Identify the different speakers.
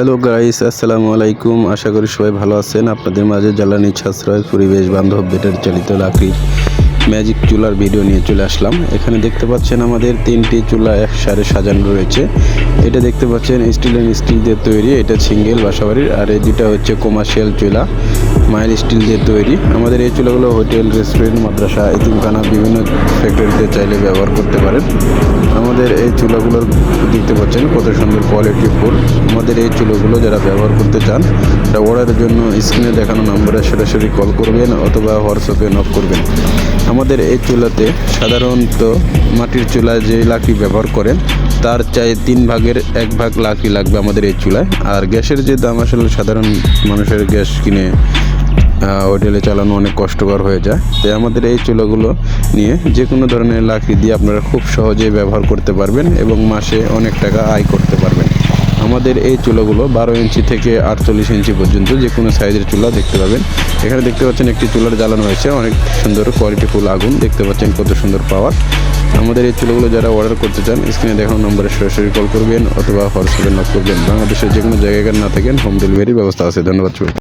Speaker 1: Hello guys আসসালামু আলাইকুম। আশা করি সবাই ভালো আছেন। আপনাদের মাঝে জ্বালানি সাশ্রয় পরিবেশ বান্ধব বেটার চালিত লাকড়ি ম্যাজিক চুলার ভিডিও নিয়ে চলে আসলাম। এখানে দেখতে পাচ্ছেন আমাদের তিনটি চুলা এক সারে সাজানো রয়েছে। এটা দেখতে পাচ্ছেন স্টিল অ্যান্ড স্টিল দিয়ে তৈরি। এটা সিঙ্গেল বাসাবাড়ির। আর এই দুটা হচ্ছে কমার্শিয়াল চুলা মাইল স্টিল দিয়ে তৈরি। আমাদের এই চুলাগুলো হোটেল রেস্টুরেন্ট মাদ্রাসা, এতিমখানা, বিভিন্ন ফ্যাক্টরিতে চাইলে ব্যবহার করতে পারেন। আমাদের এই চুলাগুলোর দেখতে পাচ্ছেন কত সুন্দর কোয়ালিটি ফুল। আমাদের এই চুলাগুলো যারা ব্যবহার করতে চান এটা অর্ডারের জন্য স্ক্রিনে দেখানো নম্বরে সরাসরি কল করবেন অথবা হোয়াটসঅ্যাপে নক করবেন। আমাদের এই চুলাতে সাধারণত মাটির চুলায় যে লাকড়ি ব্যবহার করেন, তার চাই তিন ভাগের এক ভাগ লাকড়ি লাগবে আমাদের এই চুলায়। আর গ্যাসের যে দাম আসলে সাধারণ মানুষের গ্যাস কিনে হোটেলে চালানো অনেক কষ্টকর হয়ে যায়। তাই আমাদের এই চুলাগুলো নিয়ে যে কোনো ধরনের লাকড়ি দিয়ে আপনারা খুব সহজেই ব্যবহার করতে পারবেন এবং মাসে অনেক টাকা আয় করতে পারবেন। আমাদের এই চুলাগুলো বারো ইঞ্চি থেকে আটচল্লিশ ইঞ্চি পর্যন্ত যে কোনো সাইজের চুলা দেখতে পাবেন। এখানে দেখতে পাচ্ছেন একটি চুলার জ্বালানো হয়েছে, অনেক সুন্দর কোয়ালিটিফুল আগুন, দেখতে পাচ্ছেন কত সুন্দর পাওয়ার আমাদের এই চুলাগুলো যারা অর্ডার করতে চান স্ক্রিনে দেখানো নম্বরে সরাসরি কল করবেন অথবা হোয়াটসঅ্যাপে নক করবেন। বাংলাদেশের যে কোনো জায়গায় না থাকেন হোম ডেলিভারির ব্যবস্থা আছে। ধন্যবাদ।